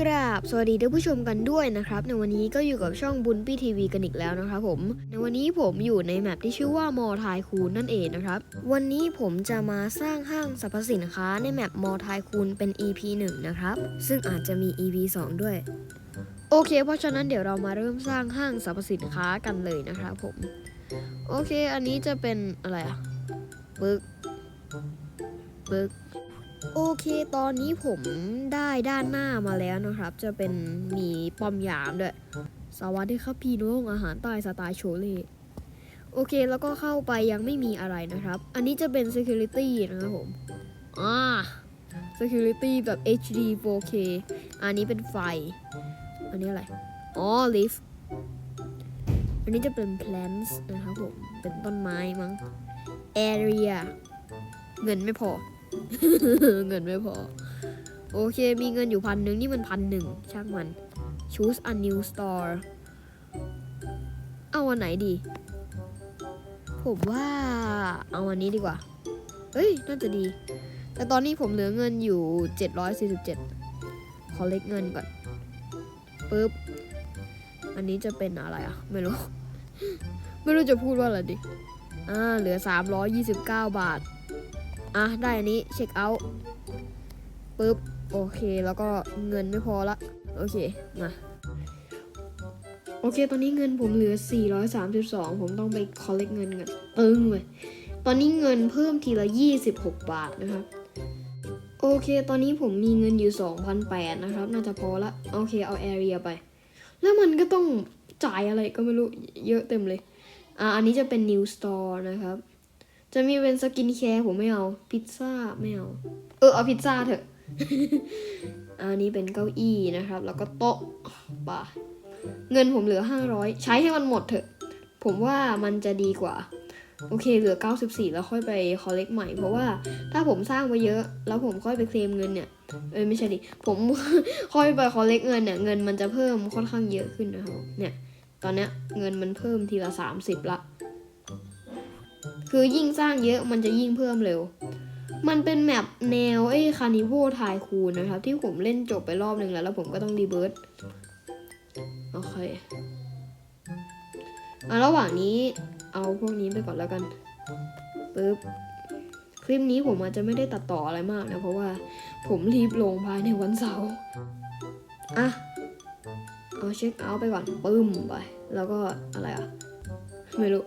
กราบสวัสดีท่านผู้ชมกันด้วยนะครับ ในวันนี้ก็อยู่กับช่องบุญปี้ทีวีกันอีกแล้วนะครับผม ในวันนี้ผมอยู่ในแมปที่ชื่อว่ามอทายคูนนั่นเองนะครับ วันนี้ผมจะมาสร้างห้างสรรพสินค้าในแมปมอทายคูนเป็น EP 1 นะครับ ซึ่งอาจจะมี EP 2 ด้วย โอเค เพราะฉะนั้นเดี๋ยวเรามาเริ่มสร้างห้างสรรพสินค้ากันเลยนะครับผม โอเค อันนี้จะเป็นอะไรอะปึ๊กปึ๊ก โอเค ตอนนี้ผมได้ด้านหน้ามาแล้วนะครับ จะเป็นมีป้อมยามด้วย สวัสดีครับพี่น้องอาหารใต้สไตล์โชเล่โอเค แล้วก็เข้าไปยังไม่มีอะไรนะครับ อันนี้จะเป็น security นะครับผม อ่า security แบบ HD 4K อันนี้เป็นไฟ อันนี้อะไร อ๋อ lift อันนี้จะเป็น plants นะครับผม เป็นต้นไม้มั้ง area เงินไม่พอ เงินไม่พอ โอเค มีเงินอยู่พันหนึ่งนี่มันพันหนึ่งช่างมัน choose a new store เอาอันไหนดี ผมว่า เอาอันนี้ดีกว่า เฮ้ย น่าจะดี แต่ตอนนี้ผมเหลือเงินอยู่ 747 ขอเล็กเงินก่อนปึ๊บ อันนี้จะเป็นอะไรอะไม่รู้ ไม่รู้จะพูดว่าอะไรดี อ่า เหลือ 329 บาท อะได้อันนี้เช็คเอาท์ปึ๊บโอเคแล้วก็เงินไม่พอละโอเคมาโอเค ตอนนี้เงินผมเหลือ 432 ผมต้องไป collect เงินกันตึงเลยตอนนี้เงินเพิ่มทีละ 26 บาทนะครับ โอเค ตอนนี้ผมมีเงินอยู่2,008นะครับ น่าจะพอละ โอเค เอา area ไป แล้วมันก็ต้องจ่ายอะไรก็ไม่รู้ เยอะเต็มเลย อะอันนี้จะเป็น new store นะครับ จะมีเป็นสกินแคร์ผมไม่เอา พิซซ่าไม่เอา เออเอาพิซซ่าเถอะ อันนี้เป็นเก้าอี้นะครับ แล้วก็โต๊ะป่ะเงินผมเหลือ500ใช้ให้มันหมดเถอะ ผมว่ามันจะดีกว่า โอเคเหลือ 94 แล้วค่อยไปคอลเลกใหม่ เพราะว่าถ้าผมสร้างไว้เยอะ แล้วผมค่อยไปเคลมเงินเนี่ยเอ้ยไม่ใช่ดิผมค่อยไปคอลเลกเงินเนี่ยเงินมันจะเพิ่มค่อนข้างเยอะขึ้นนะครับเนี่ยตอนเนี้ยเงินมันเพิ่มทีละ 30ละ คือยิ่งสร้างเยอะมันจะยิ่งเพิ่มเร็ว มันเป็นแมปแนวไอ้คานิโวทายคูนนะครับ ที่ผมเล่นจบไปรอบหนึ่งแล้ว แล้วผมก็ต้องรีเบิร์ตโอเคอะระหว่างนี้เอาพวกนี้ไปก่อนแล้วกันปึ๊บคลิปนี้ผมอาจจะไม่ได้ตัดต่ออะไรมากนะ เพราะว่าผมรีบลงภายในวันเสาร์อะเอาเช็คเอาท์ไปก่อนปึ้มไป แล้วก็อะไรอะ ไม่รู้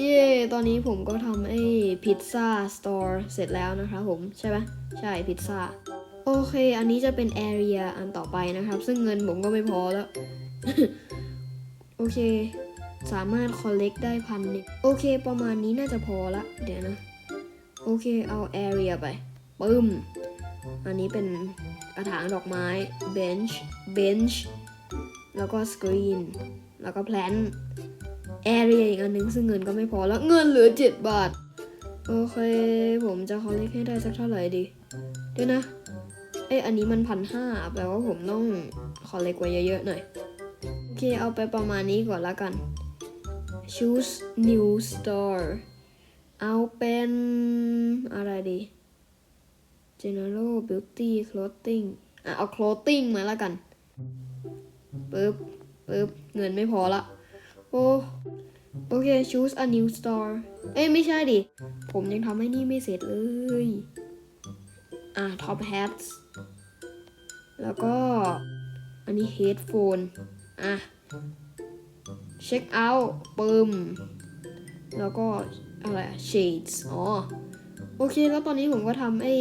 เย่ตอนนี้ผมก็ทำไอ้พิซซ่าสตอร์เสร็จแล้วนะคะผมใช่ไหมใช่พิซซ่าโอเค อันนี้จะเป็น area อันต่อไปนะครับ ซึ่งเงินผมก็ไม่พอแล้ว โอเค สามารถ collect ได้พันหนึ่งโอเค ประมาณนี้น่าจะพอละ เดี๋ยวนะ โอเค เอา area ไปปึ้ม อันนี้เป็นกระถางดอกไม้ bench bench แล้วก็ screen แล้วก็ plant area อีกอันนึงซึ่งเงินก็ไม่พอแล้วเงินเหลือ 7 บาท โอเค ผมจะ collect ให้ได้สักเท่าไหร่ดีเดี๋ยวนะเอ้อันนี้มันพันห้าแปลว่าผมต้อง collect ไว้เยอะๆหน่อยโอเคเอาไปประมาณนี้ก่อนละกัน choose new store เอาเป็นอะไรดี general beauty clothing อะเอา clothing มาละกันปึ๊บปึ๊บเงินไม่พอละ โอ้โอเค choose a new store เอ้ยไม่ใช่ดิ ผมยังทำให้นี่ไม่เสร็จเลย อะ top hats แล้วก็ อันนี้ headphone อะ check out ปึมแล้วก็ อะไร shades อ๋อ โอเค แล้วตอนนี้ผมก็ทำไอ้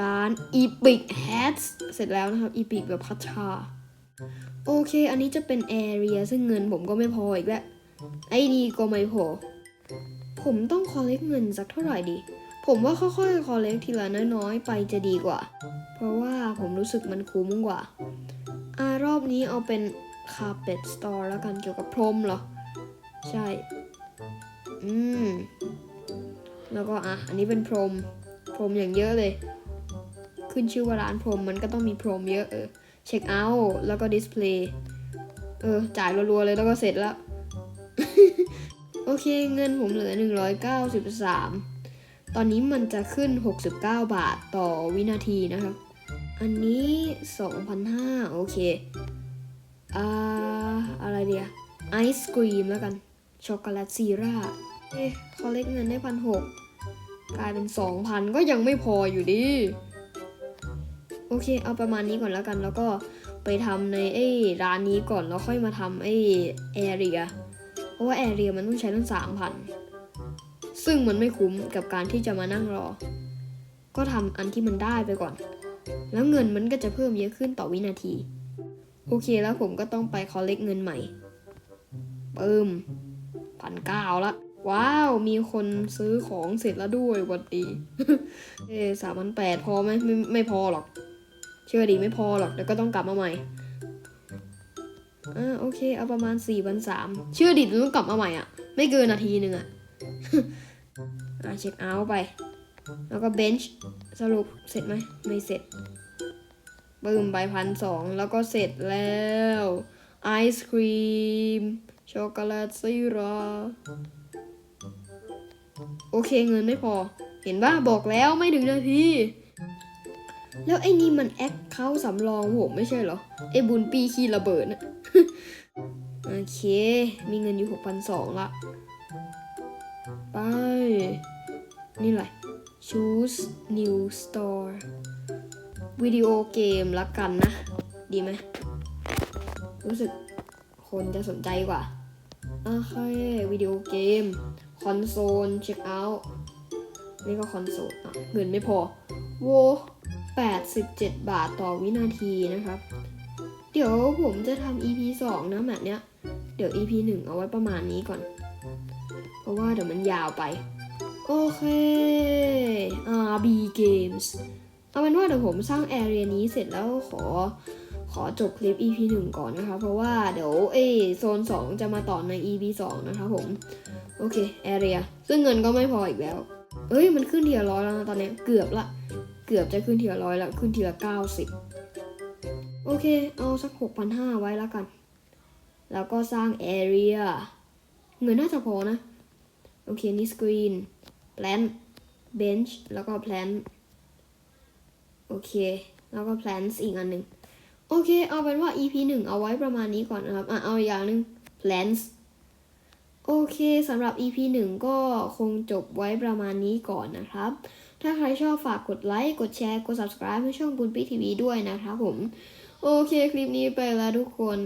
ร้าน Epic Hats เสร็จแล้วนะครับ Epic แบบพัชชา โอเค อันนี้จะเป็น area ซึ่งเงินผมก็ไม่พออีกแล้ว ไอ้นี่ก็ไม่พอ ผมต้อง collect เงินสักเท่าไหร่ดี ผมว่าค่อยๆ collect ทีละน้อยๆ ไปจะดีกว่า เพราะว่าผมรู้สึกมันคุ้มกว่า อ่ารอบนี้เอาเป็น carpet store แล้วกันเกี่ยวกับพรมเหรอ ใช่ อืม แล้วก็อะ อันนี้เป็นพรม พรมอย่างเยอะเลย ขึ้นชื่อว่าร้านพรมมันก็ต้องมีพรมเยอะเออ เช็คเอาท์แล้วก็ดิสเพลย์เออ จ่ายรัวๆเลยแล้วก็เสร็จแล้ว โอเคเงินผมเหลือ 193 ตอนนี้มันจะขึ้น 69 บาทต่อวินาทีนะครับ อันนี้ 2,500 โอเค อ่า อะไรเดียไอศครีมแล้วกัน ช็อกโกแลตซีราเอ๊ะคอลเลกเงินได้พันหกกลายเป็นสองพันก็ยังไม่พออยู่ดี โอเค เอาประมาณนี้ก่อนแล้วกัน แล้วก็ไปทำในไอ้ร้านนี้ก่อนแล้วค่อยมาทำไอ้แอเรียเพราะว่าแอเรียมันต้องใช้ตั้งสามพันซึ่งมันไม่คุ้มกับการที่จะมานั่งรอ ก็ทำอันที่มันได้ไปก่อน แล้วเงินมันก็จะเพิ่มเยอะขึ้นต่อวินาที โอเคแล้วผมก็ต้องไปคอลเลกเงินใหม่เปิมพันเก้าละว้าว มีคนซื้อของเสร็จแล้วด้วยวัดดี เอสามพันแปดพอไหมไม่ไม่พอหรอก เชื่อดีไม่พอหรอกเดี๋ยวก็ต้องกลับมาใหม่อ่าโอเคเอาประมาณ4ี่พันสามเชื่อดิต้องกลับมาใหม่อะ ไม่เกินนาทีหนึ่งอะอ่าเช็คเอาท์ไป แล้วก็เบนช์สรุปเสร็จไหมไม่เสร็จปึ้มไปพันสองแล้วก็เสร็จแล้วไอศครีมช็อกโกแลตซีราโอเคเงินไม่พอ เห็นว่าบอกแล้วไม่ถึงนาที แล้วไอ้นี่มันแอคเขาสำรองผมไม่ใช่เหรอ ไอ้บุญปีขี้ระเบิดนะโอเค มีเงินอยู่หกพันสองละ ไป นี่แหละ choose new store วิดีโอเกมละกันนะ ดีไหม รู้สึกคนจะสนใจกว่า โอเค วิดีโอเกม คอนโซล เช็คเอาท์ นี่ก็คอนโซลอะเงินไม่พอ โว 87 บาทต่อวินาทีนะครับ เดี๋ยวผมจะทำ EP 2 นะแบบเนี้ย เดี๋ยว EP 1 เอาไว้ประมาณนี้ก่อน เพราะว่าเดี๋ยวมันยาวไป โอเค RB Games เอาเป็นว่าเดี๋ยวผมสร้างแอเรียนี้เสร็จแล้วขอขอจบคลิป EP 1 ก่อนนะคะ เพราะว่าเดี๋ยวเอโซน 2 จะมาต่อใน EP 2 นะคะผม โอเคแอเรียซึ่งเงินก็ไม่พออีกแล้วเอ้ย มันขึ้นทีละร้อยแล้วนะตอนนี้เกือบละ เกือบจะขึ้นทีละร้อยแล้วขึ้นทีละเก้าสิบโอเค เอาสักหกพันห้าไว้แล้วกัน แล้วก็สร้าง area เงินน่าจะพอนะ โอเค นี่ screen plant bench แล้วก็ plant โอเค แล้วก็ plants อีกอันหนึ่งโอเค เอาเป็นว่า EP หนึ่งเอาไว้ประมาณนี้ก่อนนะครับ อะ เอาอีกอย่างหนึ่ง plants โอเคสำหรับ EP 1 ก็คงจบไว้ประมาณนี้ก่อนนะครับ ถ้าใครชอบฝากกดไลค์กดแชร์กด subscribe ให้ช่องบุญปีทีวีด้วยนะครับผม โอเคคลิปนี้ไปแล้วทุกคน